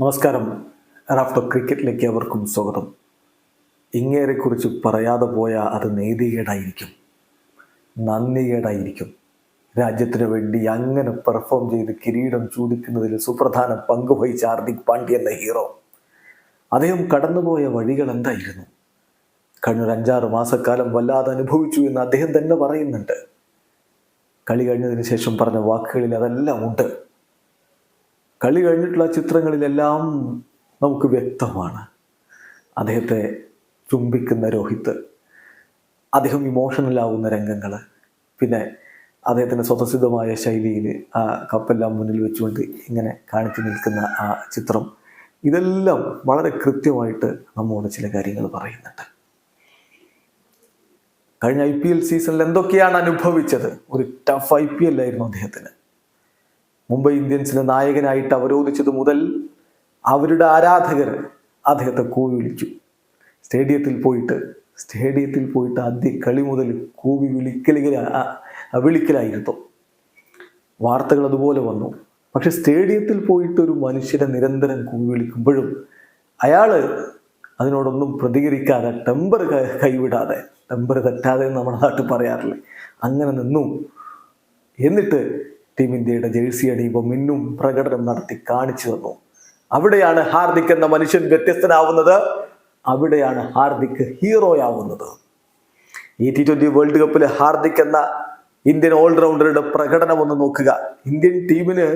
നമസ്കാരം. റാഫ്റ്റോ ക്രിക്കറ്റിലേക്ക് അവർക്കും സ്വാഗതം. ഇങ്ങേരെക്കുറിച്ച് പറയാതെ പോയാൽ അത് നീതികേടായിരിക്കും. നന്ദികേടായിരിക്കും. രാജ്യത്തിന് വേണ്ടി അങ്ങനെ പെർഫോം ചെയ്ത് കിരീടം ചൂടിക്കുന്നതിൽ സുപ്രധാന പങ്ക് വഹിച്ച ഹാർദിക് പാണ്ഡ്യ എന്ന ഹീറോ. അദ്ദേഹം കടന്നുപോയ വഴികൾ എന്തായിരുന്നു? കഴിഞ്ഞൊരു അഞ്ചാറ് മാസക്കാലം വല്ലാതെ അനുഭവിച്ചു എന്ന് അദ്ദേഹം തന്നെ പറയുന്നുണ്ട്. കളി കഴിഞ്ഞതിന് ശേഷം പറഞ്ഞ വാക്കുകളിൽ അതെല്ലാം ഉണ്ട്. കളി കഴിഞ്ഞിട്ടുള്ള ചിത്രങ്ങളിലെല്ലാം നമുക്ക് വ്യക്തമാണ്. അദ്ദേഹത്തെ ചുംബിക്കുന്ന രോഹിത് അദ്ദേഹം ഇമോഷണൽ ആവുന്ന രംഗങ്ങൾ പിന്നെ അദ്ദേഹത്തിന്റെ സ്വതസിദ്ധമായ ശൈലിയിൽ ആ കപ്പെല്ലാം മുന്നിൽ വെച്ചുകൊണ്ട് ഇങ്ങനെ കാണിച്ചു നിൽക്കുന്ന ആ ചിത്രം. ഇതെല്ലാം വളരെ കൃത്യമായിട്ട് നമ്മോട് ചില കാര്യങ്ങൾ പറയുന്നുണ്ട്. കഴിഞ്ഞ ഐ പി എൽ സീസണിൽ എന്തൊക്കെയാണ് അനുഭവിച്ചത്? ഒരു ടഫ് ഐ പി എൽ ആയിരുന്നു അദ്ദേഹത്തിന്. മുംബൈ ഇന്ത്യൻസിന്റെ നായകനായിട്ട് അവരോധിച്ചത് മുതൽ അവരുടെ ആരാധകർ അദ്ദേഹത്തെ കൂവി വിളിച്ചു സ്റ്റേഡിയത്തിൽ പോയിട്ട് സ്റ്റേഡിയത്തിൽ പോയിട്ട് ആദ്യ കളി മുതൽ കൂവി വിളിക്കലിക വിളിക്കലായിരുന്നു. വാർത്തകൾ അതുപോലെ വന്നു. പക്ഷെ സ്റ്റേഡിയത്തിൽ പോയിട്ട് ഒരു മനുഷ്യനെ നിരന്തരം കൂവി വിളിക്കുമ്പോഴും അയാൾ അതിനോടൊന്നും പ്രതികരിക്കാതെ ടെമ്പർ കൈവിടാതെ ടെമ്പർ തെറ്റാതെ നമ്മുടെ നാട്ടിൽ പറയാറില്ലേ അങ്ങനെ നിന്നു. എന്നിട്ട് ടീം ഇന്ത്യയുടെ ജേഴ്സി അണിയുമ്പോൾ മിന്നും പ്രകടനം നടത്തി കാണിച്ചു തന്നു. അവിടെയാണ് ഹാർദിക് എന്ന മനുഷ്യൻ വ്യത്യസ്തനാവുന്നത്. അവിടെയാണ് ഹാർദിക് ഹീറോയാവുന്നത്. ഈ ടി ട്വന്റി വേൾഡ് കപ്പിൽ ഹാർദിക് എന്ന ഇന്ത്യൻ ഓൾറൗണ്ടറുടെ പ്രകടനം ഒന്ന് നോക്കുക. ഇന്ത്യൻ ടീമിന്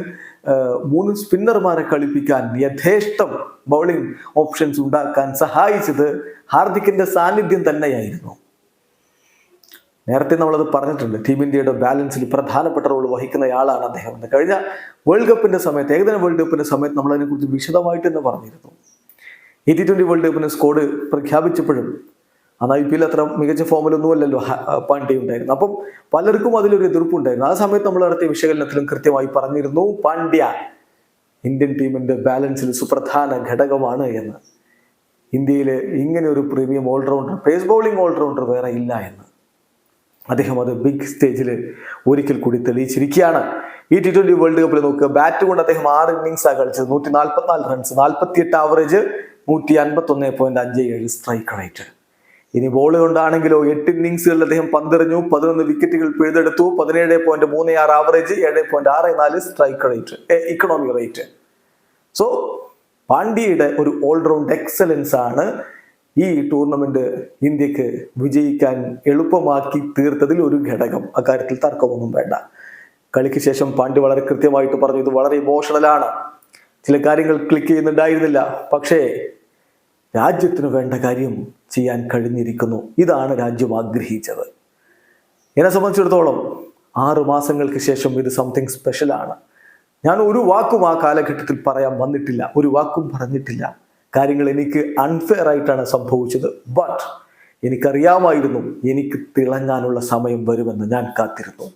മൂന്ന് സ്പിന്നർമാരെ കളിപ്പിക്കാൻ യഥേഷ്ടം ബൗളിംഗ് ഓപ്ഷൻസ് ഉണ്ടാക്കാൻ സഹായിച്ചത് ഹാർദിക്കിന്റെ സാന്നിധ്യം തന്നെയായിരുന്നു. നേരത്തെ നമ്മളത് പറഞ്ഞിട്ടുണ്ട് ടീം ഇന്ത്യയുടെ ബാലൻസിൽ പ്രധാനപ്പെട്ട റോൾ വഹിക്കുന്നയാളാണ് അദ്ദേഹം. എന്ന് കഴിഞ്ഞ വേൾഡ് കപ്പിന്റെ സമയത്ത് ഏകദിന വേൾഡ് കപ്പിന്റെ സമയത്ത് നമ്മൾ അതിനെക്കുറിച്ച് വിശദമായിട്ട് തന്നെ പറഞ്ഞിരുന്നു. ഈ ടി ട്വന്റി വേൾഡ് കപ്പിന്റെ സ്കോഡ് പ്രഖ്യാപിച്ചപ്പോഴും അന്ന് ഐ പി എൽ അത്ര മികച്ച ഫോമിലൊന്നുമല്ലല്ലോ പാണ്ഡ്യ ഉണ്ടായിരുന്നു അപ്പം പലർക്കും അതിലൊരു എതിർപ്പുണ്ടായിരുന്നു ആ സമയത്ത് നമ്മൾ നടത്തിയ വിശകലനത്തിലും കൃത്യമായി പറഞ്ഞിരുന്നു പാണ്ഡ്യ ഇന്ത്യൻ ടീമിന്റെ ബാലൻസിൽ സുപ്രധാന ഘടകമാണ് എന്ന്. ഇന്ത്യയിലെ ഇങ്ങനെ ഒരു premium all-rounder pace bowling all-rounder വേറെ ഇല്ല എന്ന്. അദ്ദേഹം അത് ബിഗ് സ്റ്റേജിൽ ഒരിക്കൽ കൂടി തെളിയിച്ചിരിക്കുകയാണ്. ഈ ടി ട്വന്റി വേൾഡ് കപ്പിൽ നോക്കുക ബാറ്റ് കൊണ്ട് അദ്ദേഹം ആറ് ഇന്നിങ്സാണ് കളിച്ചത്. നൂറ്റി നാൽപ്പത്തിനാല് റൺസ് നാൽപ്പത്തിയെട്ട് ആവറേജ് നൂറ്റി അൻപത്തി ഒന്ന് പോയിന്റ് അഞ്ച് ഏഴ് സ്ട്രൈക്ക് റേറ്റ് ഇനി ബോൾ കൊണ്ടാണെങ്കിലോ എട്ട് ഇന്നിങ്സുകളിൽ അദ്ദേഹം പന്തെറിഞ്ഞു. പതിനൊന്ന് വിക്കറ്റുകൾ പിഴുതെടുത്തു. പതിനേഴ് പോയിന്റ് മൂന്ന് ആറ് ആവറേജ് ഏഴ് പോയിന്റ് ആറ് നാല് strike rate economy rate so പാണ്ഡ്യയുടെ ഒരു ഓൾറൗണ്ട് എക്സലൻസ് ആണ് ഈ ടൂർണമെന്റ് ഇന്ത്യയ്ക്ക് വിജയിക്കാൻ എളുപ്പമാക്കി തീർത്തതിൽ ഒരു ഘടകം. അക്കാര്യത്തിൽ തർക്കമൊന്നും വേണ്ട. കളിക്ക് ശേഷം പാണ്ഡ്യ വളരെ കൃത്യമായിട്ട് പറഞ്ഞു ഇത് വളരെ ഇമോഷണലാണ് ചില കാര്യങ്ങൾ ക്ലിക്ക് ചെയ്യുന്നുണ്ടായിരുന്നില്ല. പക്ഷേ രാജ്യത്തിന് വേണ്ട കാര്യം ചെയ്യാൻ കഴിഞ്ഞിരിക്കുന്നു. ഇതാണ് രാജ്യം ആഗ്രഹിച്ചത്. എന്നെ സംബന്ധിച്ചിടത്തോളം ആറു മാസങ്ങൾക്ക് ശേഷം ഇത് സംതിങ് സ്പെഷ്യലാണ് ഞാൻ ഒരു വാക്കും ആ കാലഘട്ടത്തിൽ പറയാൻ വന്നിട്ടില്ല. ഒരു വാക്കും പറഞ്ഞിട്ടില്ല. കാര്യങ്ങൾ എനിക്ക് അൺഫെയർ ആയിട്ടാണ് സംഭവിച്ചത്. ബട്ട് എനിക്കറിയാമായിരുന്നു എനിക്ക് തിളങ്ങാനുള്ള സമയം വരുമെന്ന് ഞാൻ കാത്തിരുന്നു.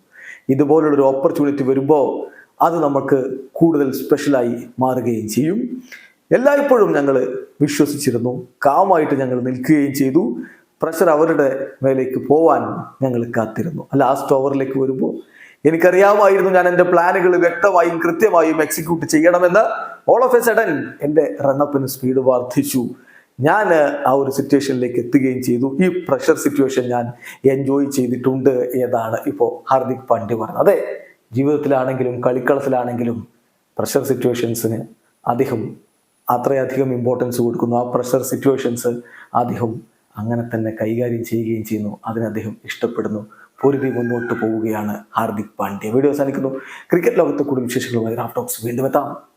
ഇതുപോലുള്ളൊരു ഓപ്പർച്യൂണിറ്റി വരുമ്പോൾ അത് നമുക്ക് കൂടുതൽ സ്പെഷ്യലായി മാറുകയും ചെയ്യും. എല്ലായ്പ്പോഴും ഞങ്ങൾ വിശ്വസിച്ചിരുന്നു. കാമായിട്ട് ഞങ്ങൾ നിൽക്കുകയും ചെയ്തു. പ്രഷർ അവരുടെ മേലേക്ക് പോവാൻ ഞങ്ങൾ കാത്തിരുന്നു. ലാസ്റ്റ് ഓവറിലേക്ക് വരുമ്പോൾ എനിക്കറിയാമായിരുന്നു ഞാൻ എന്റെ പ്ലാനുകൾ വ്യക്തമായും കൃത്യമായും എക്സിക്യൂട്ട് ചെയ്യണമെന്ന്. ഓൾ ഓഫ് എ സഡൻ എന്റെ റണ്ണപ്പിന് സ്പീഡ് വർദ്ധിച്ചു. ഞാൻ ആ ഒരു സിറ്റുവേഷനിലേക്ക് എത്തുകയും ചെയ്തു. ഈ പ്രഷർ സിറ്റുവേഷൻ ഞാൻ എൻജോയ് ചെയ്തിട്ടുണ്ട് എന്നാണ് ഇപ്പോൾ ഹാർദിക് പാണ്ഡ്യ പറഞ്ഞത് അതെ ജീവിതത്തിലാണെങ്കിലും കളിക്കളത്തിലാണെങ്കിലും പ്രഷർ സിറ്റുവേഷൻസിന് അദ്ദേഹം അത്രയധികം ഇമ്പോർട്ടൻസ് കൊടുക്കുന്നു. ആ പ്രഷർ സിറ്റുവേഷൻസ് അദ്ദേഹം അങ്ങനെ തന്നെ കൈകാര്യം ചെയ്യുകയും ചെയ്യുന്നു. അതിന് അദ്ദേഹം ഇഷ്ടപ്പെടുന്നു. പൊരുതി മുന്നോട്ട് പോവുകയാണ് ഹാർദിക് പാണ്ഡ്യ. വീഡിയോ അവസാനിക്കുന്നു. ക്രിക്കറ്റ് ലോകത്തെ കൂടുതൽ വിശേഷങ്ങളുമായി റാഫ്റ്റോക്സ് വീണ്ടും എത്താം.